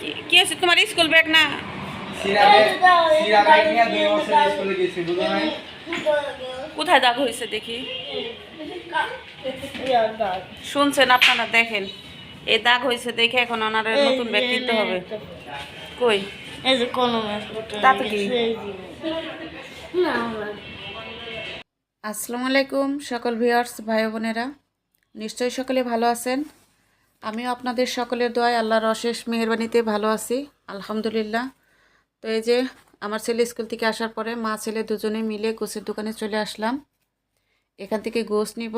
কি- কি হচ্ছে তোমার স্কুল ব্যাগ না? কোথায় দাগ হয়েছে দেখি? শুনছেন আপনারা দেখেন। এই দাগ হয়েছে দেখে এখন ওনারা নতুন ব্যাগ কিনতে হবে। কই? এই তাতে কি? আসসালামু আলাইকুম সকল ভিউয়ার্স ভাই বোনেরা। নিশ্চয়ই সকলে ভালো আছেন। আমিও আপনাদের সকলের দোয়ায় আল্লাহর অশেষ মেহরবানিতে ভালো আছি, আলহামদুলিল্লাহ। তো এই যে আমার ছেলে স্কুল থেকে আসার পরে মা, ছেলে দুজনে মিলে গোসের দোকানে চলে আসলাম। এখান থেকে গোস নিব।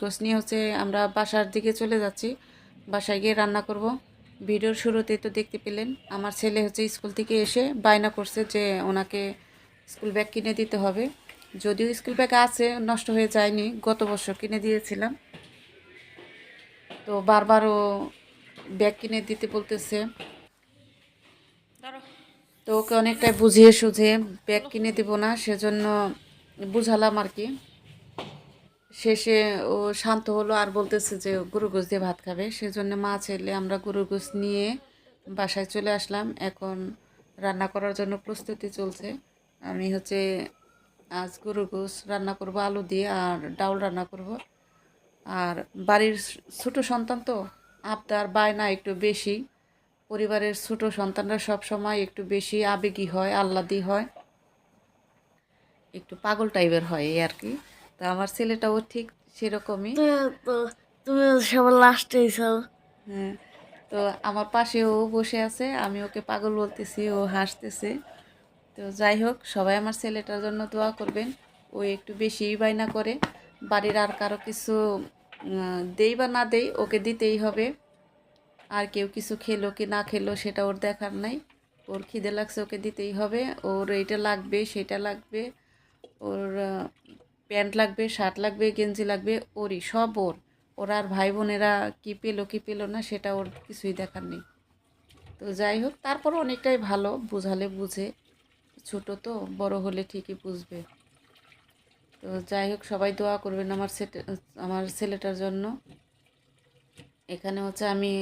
গোস নিয়ে হচ্ছে আমরা বাসার দিকে চলে যাচ্ছি। বাসায় গিয়ে রান্না করব। ভিডিওর শুরুতেই তো দেখতে পেলেন, আমার ছেলে হচ্ছে স্কুল থেকে এসে বায়না করছে যে ওনাকে স্কুল ব্যাগ কিনে দিতে হবে। যদিও স্কুল ব্যাগ আছে, নষ্ট হয়ে যায়নি, গত বছর কিনে দিয়েছিলাম। তো বারবার ও ব্যাগ কিনে দিতে বলতেছে। তো ওকে অনেকটাই বুঝিয়ে সুঝিয়ে ব্যাগ কিনে দিব না, সেজন্য বুঝালাম আর কি। শেষে ও শান্ত হলো আর বলতেছে যে গরু গোস দিয়ে ভাত খাবে, সেজন্য মা ছেলে আমরা গরু গোস নিয়ে বাসায় চলে আসলাম। এখন রান্না করার জন্য প্রস্তুতি চলছে। আমি হচ্ছে আজ গরু গোস রান্না করব আলু দিয়ে আর ডাউল রান্না করব। আর বাড়ির ছোটো সন্তান তো আবদার বায়না একটু বেশি। পরিবারের ছোট সন্তানরা সব সময় একটু বেশি আবেগী হয় আহ্লাদি হয়। একটু পাগল টাইপের হয় এই আর কি। তো আমার ছেলেটাও ঠিক সেরকমই। তুমি সবার লাস্টে হ্যাঁ তো আমার পাশে ও বসে আছে আমি ওকে পাগল বলতেছি ও হাসতেছে। তো যাই হোক সবাই আমার ছেলেটার জন্য দোয়া করবেন ও একটু বেশিই বায়না করে। বাড়ির আর কারও কিছু দেই বা না দেই, ওকে দিতেই হবে। আর কেউ কিছু খেলো কি না খেলো সেটা ওর দেখার নাই। ওর খিদে লাগছে, ওকে দিতেই হবে। ওর এইটা লাগবে, সেটা লাগবে। ওর প্যান্ট লাগবে, শার্ট লাগবে, গেঞ্জি লাগবে, ওরই, সব ওর। ওর আর ভাই বোনেরা কী পেল কী পেল না সেটা ওর কিছুই দেখার নেই। তো যাই হোক তারপর অনেকটাই ভালো, বুঝালে বুঝে। ছোট তো, বড় হলে ঠিকই বুঝবে। তো যাই হোক, সবাই দোয়া করবেন আমার আমার ছেলেটার জন্য। এখানে হচ্ছে আমি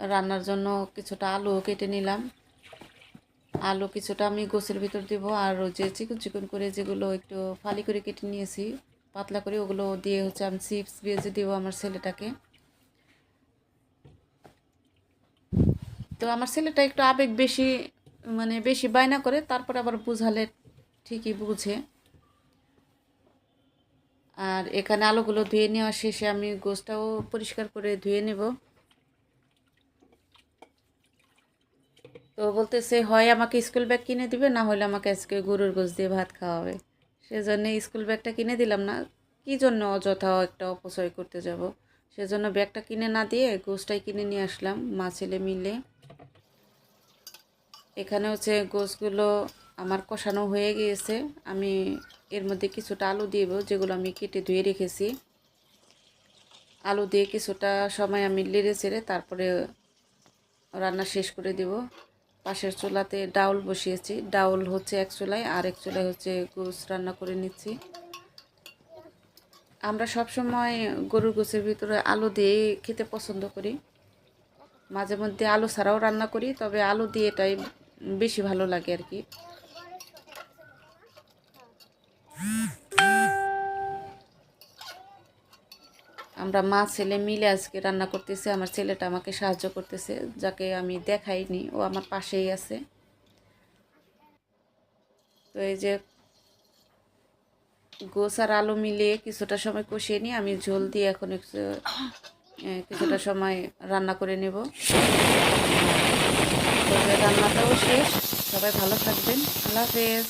রান্নার জন্য কিছুটা আলু কেটে নিলাম। আলু কিছুটা আমি গোছের ভিতর দিব আর যে চিকন চিকন করে যেগুলো একটু ফালি করে কেটে নিয়েছি, পাতলা করে ওগুলো দিয়ে হচ্ছে আমি চিপস ভেজে দিব আমার ছেলেটাকে। তো আমার ছেলেটা একটু আবেগ বেশি মানে বেশি বায়না করে, তারপরে আবার বুঝালে ঠিকই বুঝে। আর এখানে আলুগুলো ধুয়ে নেওয়া শেষে আমি গোছটাও পরিষ্কার করে ধুয়ে নেব। তো বলতেছে, হয় আমাকে স্কুল ব্যাগ কিনে দিবে, না হলে আমাকে আজকে গরুর গোছ দিয়ে ভাত খাওয়াবে। সেজন্য স্কুল ব্যাগটা কিনে দিলাম না। কী জন্য অযথা একটা অপচয় করতে যাব? সেজন্য ব্যাগটা কিনে না দিয়ে গোছটাই কিনে নিয়ে আসলাম, মা ছেলে মিলে। এখানে হচ্ছে গোছগুলো আমার কষানো হয়ে গিয়েছে। আমি এর মধ্যে কিছুটা আলু দিব, যেগুলো আমি কেটে ধুয়ে রেখেছি। আলু দিয়ে কিছুটা সময় আমি লেড়ে চেড়ে তারপরে রান্না শেষ করে দিব। পাশের চুলাতে ডাউল বসিয়েছি। ডাউল হচ্ছে এক চুলায়, আর এক চুলায় হচ্ছে গোস রান্না করে নিচ্ছি। আমরা সব সময় গরুর গোছের ভিতরে আলু দিয়ে খেতে পছন্দ করি। মাঝে মধ্যে আলু ছাড়াও রান্না করি, তবে আলু দিয়ে এটাই বেশি ভালো লাগে আর কি। আমরা মা, ছেলে মিলে আজকে রান্না করতেছে। আমার ছেলেটা আমাকে সাহায্য করতেছে, যাকে আমি দেখাইনি, ও আমার পাশেই আছে। তো এই যে গোস আর আলু মিলিয়ে কিছুটা সময় কষিয়ে নিয়ে আমি ঝোল দিয়ে এখন একটু কিছুটা সময় রান্না করে নেব। রান্নাটাও শেষ। সবাই ভালো থাকবেন। আল্লাহ হাফেজ।